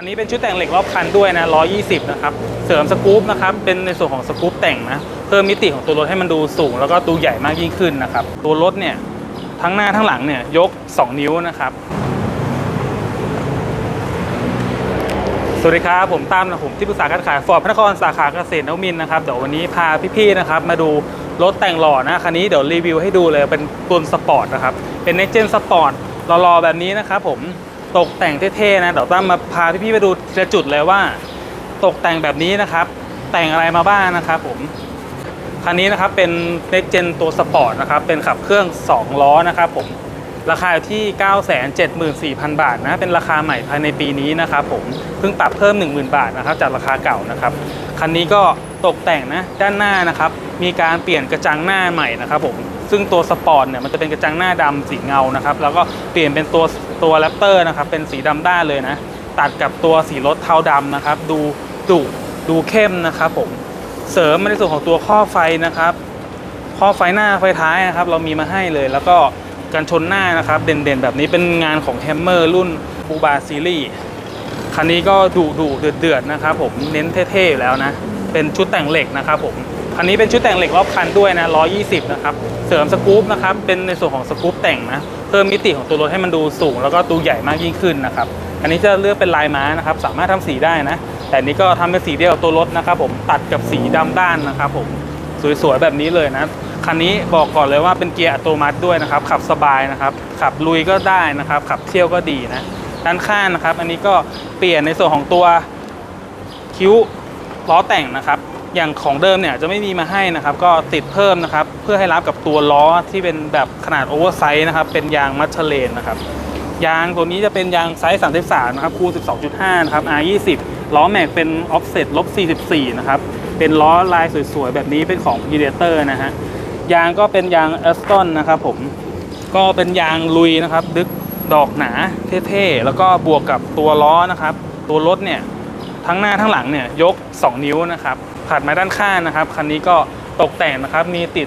อันนี้เป็นชุดแต่งเหล็กรอบคันด้วยนะ 120 นะครับ เสริมสกู๊ปนะครับ เป็นในส่วนของสกู๊ปแต่งนะ เพิ่มมิติของตัวรถให้มันดูสูง แล้วก็ดูใหญ่มากยิ่งขึ้นนะครับ ตัวรถเนี่ย ทั้งหน้าทั้งหลังเนี่ยยก 2 นิ้วนะครับ สวัสดีครับ ผมตั้มนะผมที่ปรึกษาการขายฟอร์ดพระนครสาขาเกษตรนวมินนะครับ เดี๋ยววันนี้พาพี่ๆนะครับมาดูรถแต่งหล่อนะ คันนี้เดี๋ยวรีวิวให้ดูเลย เป็นตัวสปอร์ตนะครับ เป็น Next Gen Sport หล่อๆแบบนี้นะครับผม ตกแต่งเท่ๆนะเดี๋ยวตั้มมาพาพี่ๆไปดูทีละจุดเลยว่า ตกแต่งแบบนี้นะครับ แต่งอะไรมาบ้างนะครับผมคันนี้นะครับเป็น Next Gen ตัวสปอร์ตนะครับเป็นขับเครื่อง 2 ล้อนะครับผมราคาอยู่ที่ 974,000 บาทนะเป็นราคาใหม่ภายในปีนี้นะครับผมเพิ่งปรับเพิ่ม 10,000 บาทนะครับจากราคาเก่านะครับคันนี้ก็ตกแต่งนะด้านหน้านะครับมีการเปลี่ยนกระจังหน้าใหม่นะครับผม ซึ่งตัวสปอร์ตเนี่ยมันจะเป็นกระจังหน้าดำสีเงานะครับ แล้วก็เปลี่ยนเป็นตัวตัวแรปเตอร์นะครับ เป็นสีดำด้านเลยนะ ตัดกับตัวสีรถเทาดำนะครับ ดูดุดูเข้มนะครับผม เสริมในส่วนของตัวข้อไฟนะครับ ข้อไฟหน้าไฟท้ายนะครับ เรามีมาให้เลย แล้วก็กันชนหน้านะครับ เด่นๆ แบบนี้เป็นงานของแฮมเมอร์รุ่นบูบาซีรีส์คันนี้ก็ดุดุเดือดเดือดๆนะครับผม เน้นเท่ๆอยู่แล้วนะ เป็นชุดแต่งเหล็กนะครับผม คันนี้เป็นชุดแต่งเหล็กรอบคันด้วยนะ 120 นะครับ เสริมสกู๊ปนะครับ เป็นในส่วนของสกู๊ปแต่งนะ เพิ่มมิติของตัวรถให้มันดูสูง แล้วก็ดูใหญ่มากยิ่งขึ้นนะครับ อันนี้จะเลือกเป็นลายม้านะครับ สามารถทำสีได้นะ แต่อันนี้ก็ทำเป็นสีเดียวกับตัวรถนะครับ ผม ตัดกับสีดำด้านนะครับผม สวยๆแบบนี้เลยนะ คันนี้บอกก่อนเลยว่าเป็นเกียร์อัตโนมัติด้วยนะครับ ขับสบายนะครับ ขับลุยก็ได้นะครับ ขับเที่ยวก็ดีนะ ด้านข้างนะครับ อันนี้ก็เปลี่ยนในส่วนของตัวคิ้วล้อแต่งนะครับ อย่างของเดิมเนี่ยจะไม่มีมาให้นะครับ ก็ติดเพิ่มนะครับ เพื่อให้รับกับตัวล้อที่เป็นแบบขนาดโอเวอร์ไซส์นะครับ เป็นยางมัชเชลนนะครับ ยางตัวนี้จะเป็นยางไซส์ 33 นะครับคูณ12.5 นะครับ R20 ล้อแม็กเป็นออฟเซ็ตลบ 44 นะครับ เป็นล้อลายสวยๆ แบบนี้เป็นของ Predator นะฮะ ยางก็เป็นยาง a s t o n นะครับผม ก็เป็นยางลุยนะครับ ดึกดอกหนาเท่ๆ แล้วก็บวกกับตัวล้อนะครับ ตัวรถเนี่ย ทั้งหน้าทั้งหลังเนี่ยยก 2 นิ้วนะครับ ถัดมาด้านข้างนะครับ คันนี้ก็ตกแต่งนะครับ มีติด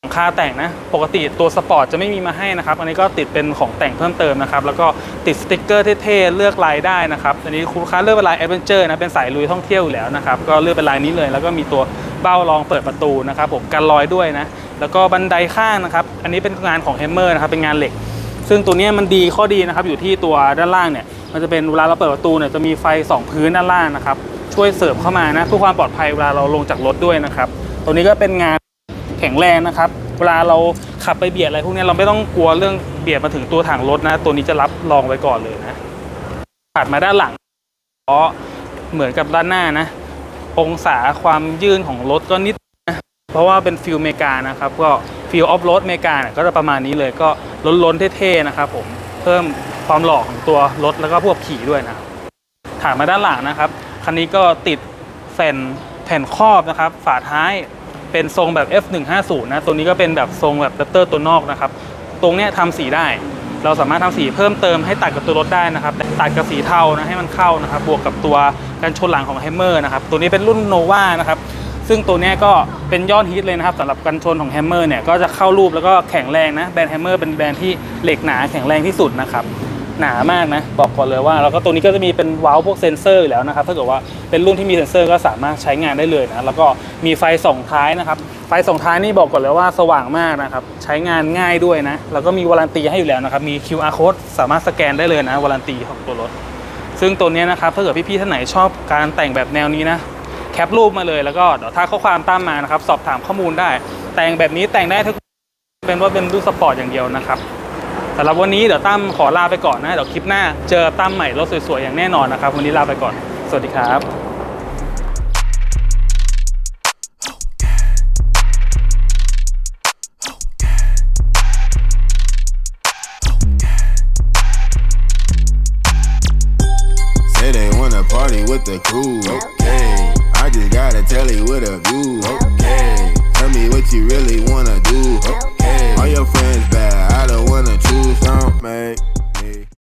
หลังคาแต่งนะ ปกติตัวสปอร์ตจะไม่มีมาให้นะครับ อันนี้ก็ติดเป็นของแต่งเพิ่มเติมนะครับ แล้วก็ติดสติกเกอร์เท่ๆ เลือกลายได้นะครับ อันนี้คุณลูกค้าเลือกเป็นลายแอดเวนเจอร์นะ เป็นสายลุยท่องเที่ยวอยู่แล้วนะครับ ก็เลือกเป็นลายนี้เลย แล้วก็มีตัวเบ้ารองเปิดประตูนะครับ ผมกันรอยด้วยนะ แล้วก็บันไดข้างนะครับ อันนี้เป็นงานของแฮมเมอร์นะครับ เป็นงานเหล็ก ซึ่งตัวนี้มันดีข้อดีนะครับ อยู่ที่ตัวด้านล่างเนี่ย มันจะเป็นเวลาเราเปิดประตูเนี่ย จะมีไฟสองพื้นด้านล่างนะครับ ช่วยเสริมเข้ามานะเพื่อความปลอดภัยเวลาเราลงจากรถด้วยนะครับ ตัวนี้ก็เป็นงานแข็งแรงนะครับ เวลาเราขับไปเบียดอะไรพวกนี้เราไม่ต้องกลัวเรื่องเบียดมาถึงตัวถังรถนะ ตัวนี้จะรับรองไว้ก่อนเลยนะถัดมาด้านหลังล้อเหมือนกับด้านหน้านะ องศาความยื่นของรถก็นิดนะเพราะว่าเป็นฟิลเมกานะครับ ก็ฟิลออฟโรดเมกานี่ก็จะประมาณนี้เลยก็ล้นๆเท่ๆนะครับผมเพิ่มความหล่อของตัวรถแล้วก็พวกขี่ด้วยนะถามมาด้านหลังนะครับ คันนี้ก็ติดแผ่นแผ่นครอบนะครับ ฝาท้ายเป็นทรงแบบ F150 นะ ตัวนี้ก็เป็นแบบทรงแบบแรปเตอร์ตัวนอกนะครับ ตรงเนี้ยทำสีได้ เราสามารถทำสีเพิ่มเติมให้ตัดกับตัวรถได้นะครับ ตัดกับสีเทานะให้มันเข้านะครับ บวกกับตัวกันชนหลังของ Hammer นะครับ ตัวนี้เป็นรุ่น Nova นะครับ ซึ่งตัวนี้ก็เป็นยอดฮิตเลยนะครับสำหรับกันชนของ Hammer เนี่ยก็จะเข้ารูปแล้วก็แข็งแรงนะ แบรนด์ Hammer เป็นแบรนด์ที่เหล็กหนาแข็งแรงที่สุดนะครับ หนามากนะ บอกก่อนเลยว่าแล้วก็ตัวนี้ก็จะมีเป็นวาล์วพวกเซนเซอร์อยู่แล้วนะครับถ้าเกิดว่าเป็นรุ่นที่มีเซนเซอร์ก็สามารถใช้งานได้เลยนะแล้วก็มีไฟส่องท้ายนะครับไฟส่องท้ายนี่บอกก่อนเลยว่าสว่างมากนะครับใช้งานง่ายด้วยนะแล้วก็มีวารันตีให้อยู่แล้วนะครับมี QR code สามารถสแกนได้เลยนะวารันตีของตัวรถ ซึ่งตัวนี้นะครับถ้าเกิดพี่ๆท่านไหนชอบการแต่งแบบแนวนี้นะแคปรูปมาเลยแล้วก็เดี๋ยวถ้าข้อความตามมานะครับสอบถามข้อมูลได้ แต่งแบบนี้แต่งได้ทุกเป็นว่าเป็นรุ่นสปอร์ตอย่างเดียวนะครับ สำหรับวันนี้เดี๋ยวตั้มขอลาไปก่อนนะ เดี๋ยวคลิปหน้าเจอตั้มใหม่รถสวยๆ อย่างแน่นอนนะครับ วันนี้ลาไปก่อน สวัสดีครับ party with the crew, okay. I just gotta tell you with a view,